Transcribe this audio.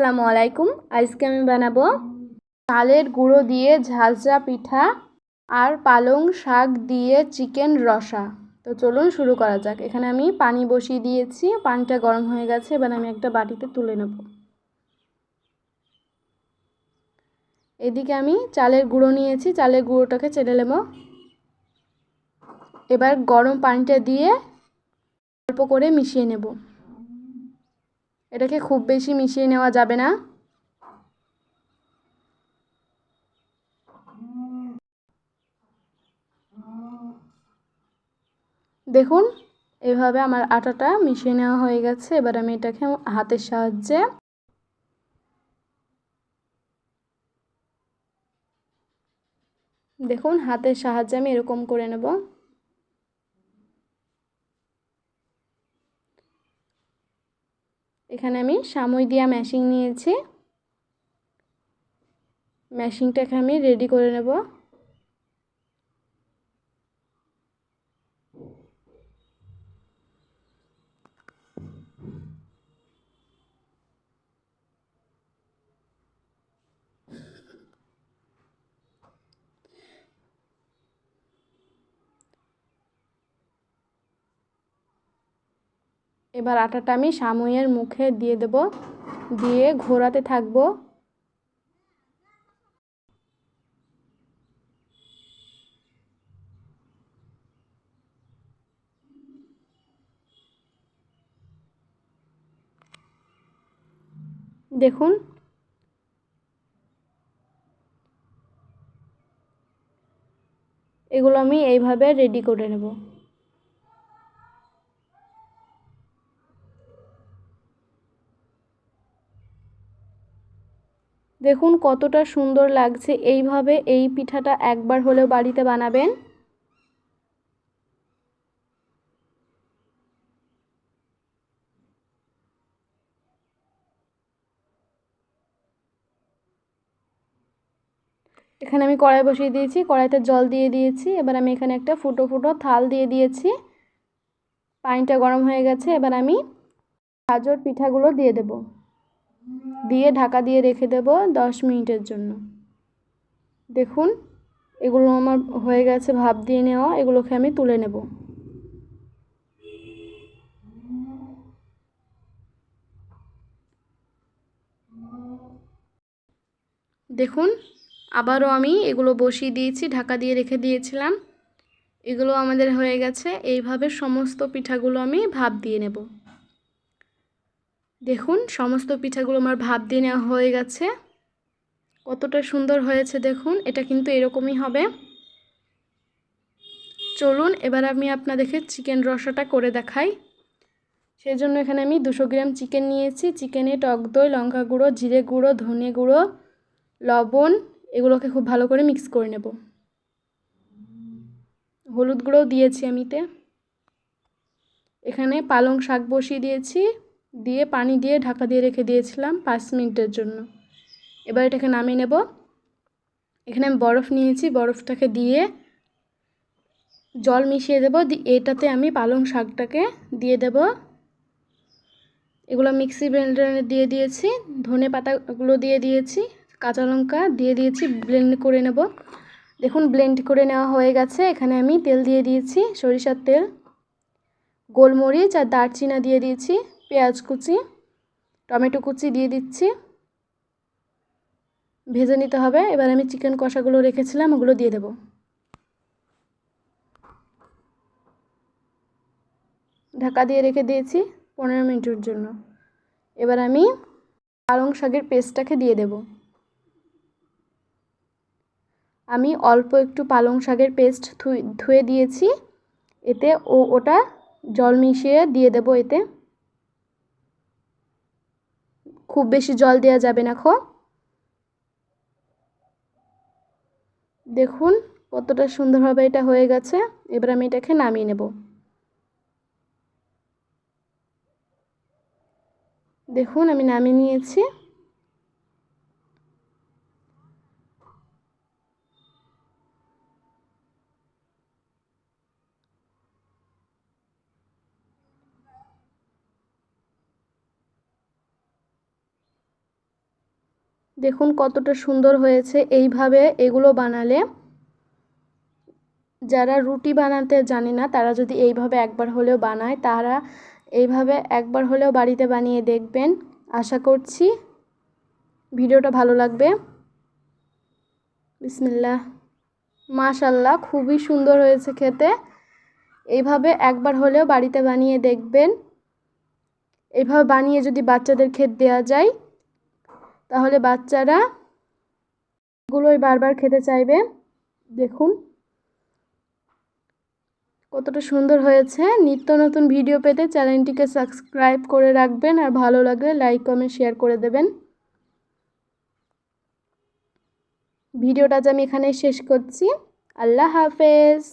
আসসালামু আলাইকুম। আজকে আমি বানাবো চালের গুঁড়ো দিয়ে ঝাঁঝরা পিঠা আর পালং শাক দিয়ে চিকেন রসা। তো চলুন শুরু করা যাক। এখানে আমি পানি বসিয়ে দিয়েছি। পানিটা গরম হয়ে গেছে। এবার আমি একটা বাটিতে তুলে নেব। এদিকে আমি চালের গুঁড়ো নিয়েছি। চালের গুঁড়োটাকে চেলে নেব। এবার গরম পানিটা দিয়ে অল্প করে মিশিয়ে নেব। এটাকে খুব বেশি মিশিয়ে নেওয়া যাবে না। দেখুন, এভাবে আমার আটাটা মিশিয়ে নেওয়া হয়ে গেছে। এবার আমি এটাকে হাতের সাহায্যে দেখুন, হাতের সাহায্যে আমি এরকম করে নেব। এখানে আমি সাময় দিয়া ম্যাশিং নিয়েছি। ম্যাশিংটাকে আমি রেডি করে নেব। এবার আটাটা আমি সামইয়ের মুখে দিয়ে দেব, দিয়ে ঘোরাতে থাকব। দেখুন। এগুলো আমি এইভাবে রেডি করে নেব। দেখুন কতটা সুন্দর লাগছে। এইভাবে এই পিঠাটা একবার হলেও বাড়িতে বানাবেন। এখানে আমি কড়াই বসিয়ে দিয়েছি, কড়াইতে জল দিয়ে দিয়েছি। এবার আমি এখানে একটা ফুটো ফুটো থাল দিয়ে দিয়েছি। পানিটা গরম হয়ে গেছে, এবার আমি গাজর পিঠাগুলো দিয়ে দেব। দিয়ে ঢাকা দিয়ে রেখে দেব দশ মিনিটের জন্য। দেখুন, এগুলো আমার হয়ে গেছে, ভাপ দিয়ে নেওয়া, এগুলোকে আমি তুলে নেব। দেখুন, আবারও আমি এগুলো বসিয়ে দিয়েছি, ঢাকা দিয়ে রেখে দিয়েছিলাম। এগুলো আমাদের হয়ে গেছে, এইভাবে সমস্ত পিঠাগুলো আমি ভাপ দিয়ে নেব। দেখুন, সমস্ত পিঠাগুলো আমার ভাব দিয়ে নেওয়া হয়ে গেছে। কতটা সুন্দর হয়েছে দেখুন, এটা কিন্তু এরকমই হবে। চলুন, এবার আমি আপনাদেরকে চিকেন রসাটা করে দেখাই। সেই জন্য এখানে আমি দুশো গ্রাম চিকেন নিয়েছি। চিকেনে টক দই, লঙ্কা গুঁড়ো, জিরে গুঁড়ো, ধনে গুঁড়ো, লবণ, এগুলোকে খুব ভালো করে মিক্স করে নেব। হলুদ গুঁড়োও দিয়েছি আমিতে এখানে পালং শাক বসিয়ে দিয়েছি। দিয়ে পানি দিয়ে ঢাকা দিয়ে রেখে দিয়েছিলাম পাঁচ মিনিটের জন্য। এবার এটাকে নামিয়ে নেব। এখানে আমি বরফ নিয়েছি। বরফটাকে দিয়ে জল মিশিয়ে দেবো। এটাতে আমি পালং শাকটাকে দিয়ে দেব। এগুলো মিক্সি ব্লেন্ডারে দিয়ে দিয়েছি। ধনে পাতাগুলো দিয়ে দিয়েছি। কাঁচা লঙ্কা দিয়ে দিয়েছি। ব্লেন্ড করে নেব। দেখুন, ব্লেন্ড করে নেওয়া হয়ে গেছে। এখানে আমি তেল দিয়ে দিয়েছি, সরিষার তেল, গোলমরিচ আর দারচিনা দিয়ে দিয়েছি। পেঁয়াজ কুচি, টমেটো কুচি দিয়ে দিচ্ছি। ভেজে নিতে হবে। এবার আমি চিকেন কষাগুলো রেখেছিলাম, ওগুলো দিয়ে দেব। ঢাকা দিয়ে রেখে দিয়েছি পনেরো মিনিটের জন্য। এবার আমি পালং শাকের পেস্টটাকে দিয়ে দেবো। আমি অল্প একটু পালং শাকের পেস্ট ধুয়ে দিয়েছি। এতে ও ওটা জল মিশিয়ে দিয়ে দেব এতে। খুব বেশি জল দেওয়া যাবে না, খো। দেখুন কতটা সুন্দরভাবে এটা হয়ে গেছে। এবার আমি এটাকে নামিয়ে নেব। দেখুন আমি নামিয়ে নিয়েছি। দেখুন কতটা সুন্দর হয়েছে। এইভাবে এগুলো বানালে যারা রুটি বানাতে জানে না, তারা যদি এইভাবে একবার হলেও বানায়, তারা এইভাবে একবার হলেও বাড়িতে বানিয়ে দেখবেন। আশা করছি ভিডিওটা ভালো লাগবে। বিসমিল্লাহ। মাশাল্লাহ খুবই সুন্দর হয়েছে খেতে। এইভাবে একবার হলেও বাড়িতে বানিয়ে দেখবেন। এইভাবে বানিয়ে যদি বাচ্চাদের খেত দেওয়া যায় তাহলে বাচ্চারা এগুলোই বারবার খেতে চাইবে। দেখুন। কতটা সুন্দর হয়েছে। নিত্য নতুন ভিডিও পেতে চ্যানেলটিকে সাবস্ক্রাইব করে রাখবেন আর ভালো লাগলে লাইক, কমেন্ট, শেয়ার করে দেবেন। ভিডিওটা আজ আমি এখানে শেষ করছি। আল্লাহ হাফেজ।